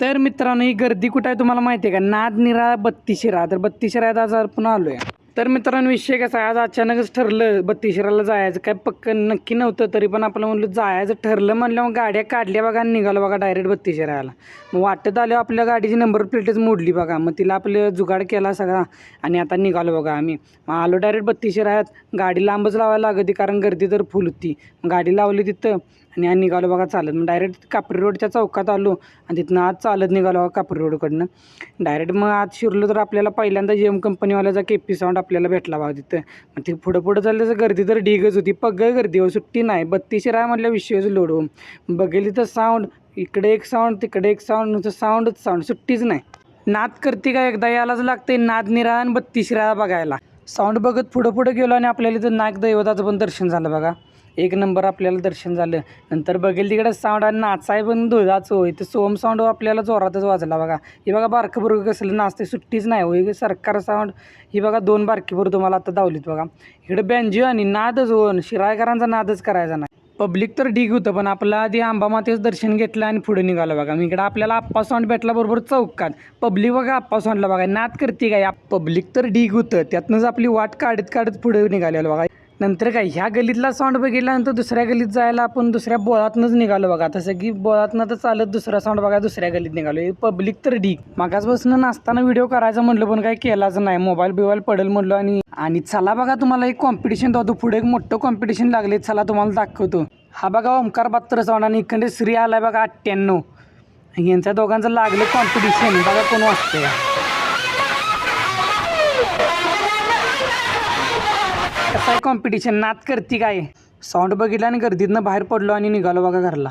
तर मित्रांनो ही गर्दी कुठं आहे तुम्हाला माहिती आहे का? नाद निरा बत्तीशिरा तर बत्तीशिरात आज आपण आलो आहे तर मित्रांनो विषय कसा आज अचानकच ठरलं बत्तीशिराला जायचं. काय पक्क नक्की नव्हतं तरी पण आपलं म्हणलं जायचं. ठरलं म्हणलं मग गाड्या काढल्या बघा आणि निघालो बघा डायरेक्ट बत्तीशिराला मग वाटत आलं आपल्या गाडीची नंबर प्लेटच मोडली बघा. मग तिला आपलं जुगाड केला सगळा आणि आता निघालो बघा आम्ही. मग आलो डायरेक्ट बत्तीशिरायात गाडी लांबच लावायला लागती कारण गर्दी तर फुल होती. मग गाडी लावली तिथं आणि आज निघालो बघा चालत. मग डायरेक्ट कापरी रोडच्या चौकात आलो आणि तिथनं आज चालत निघालो बघा कापरी रोडकडनं. डायरेक्ट मग आज शिरलो तर आपल्याला पहिल्यांदा जी एम कंपनीवाल्याचा के पी साऊंड आपल्याला भेटला भाव तिथं. मग ते पुढं पुढं चाललं तर गर्दी तर ढीगच होती. पग्गळ गर्दी हो सुट्टी नाही. बत्तीसशे राय म्हटलं विषयच लोड हो बघेल तिथं साऊंड इकडे एक साऊंड तिकडे एक साऊंड नुसतं साऊंडच साऊंड सुट्टीच नाही. नाद करते का एकदा? यालाच लागते नाद निरा आणि बत्तीसरा बघायला. साऊंड बघत पुढं पुढं गेलो आणि आपल्याला इथं नाग दैवताचं पण दर्शन झालं बघा. एक नंबर आपल्याला दर्शन झालं. नंतर बघेल तिकडे साऊंड आणि नाचाय पण दुधाचं होय. तर सोम साऊंड आपल्याला जोरातच वाजला बघा. हे बघा बारकं बरोबर कसलं नाचते सुट्टीच नाही होय. सरकार साऊंड ही बघा दोन बारकी तुम्हाला आता दावलीत बघा. इकडे बँजिओ आणि नादच होऊन शिरायकरांचा नादच करायचा नाही. पब्लिक तर ढीग होतं पण आपलं आधी आंबा मातेचं दर्शन घेतलं आणि पुढे निघालं बघा. मी इकडे आपल्याला आप्पा साऊंड भेटला बरोबर चौकात. पब्लिक बघा आप्पा साऊंडला बघा. नाद करते काय? पब्लिक तर ढीग होतं. त्यातनंच आपली वाट काढत काढत पुढे निघालेलं बघा. नंतर काय ह्या गलीतला साऊंड बघितल्यानंतर दुसऱ्या गलीत जायला आपण दुसऱ्या बोळातनंच निघालो बघा. तसं की बोळातनं तर चालत दुसरा साऊंड बघा दुसऱ्या गलीत निघालो. हे पब्लिक तर ढीक मागासपासून नाचताना व्हिडिओ करायचा म्हटलं पण काही केलाच नाही. मोबाईल बिवाईल पडेल म्हटलं आणि आणि चला बघा तुम्हाला एक कॉम्पिटिशन दाखवतो. पुढे एक मोठं कॉम्पिटिशन लागले. चला तुम्हाला दाखवतो. हा बघा ओमकार बहात्तर साऊंड आणि इकडे श्री आलाय बघा अठ्ठ्याण्णव. यांच्या दोघांचं लागलं कॉम्पिटिशन बघा कोण वाचतंय. कसं आहे कॉम्पिटिशन नात करती काय? साऊंड बघितला आणि गर्दीतनं बाहेर पडलो आणि निघालो बघा घरला.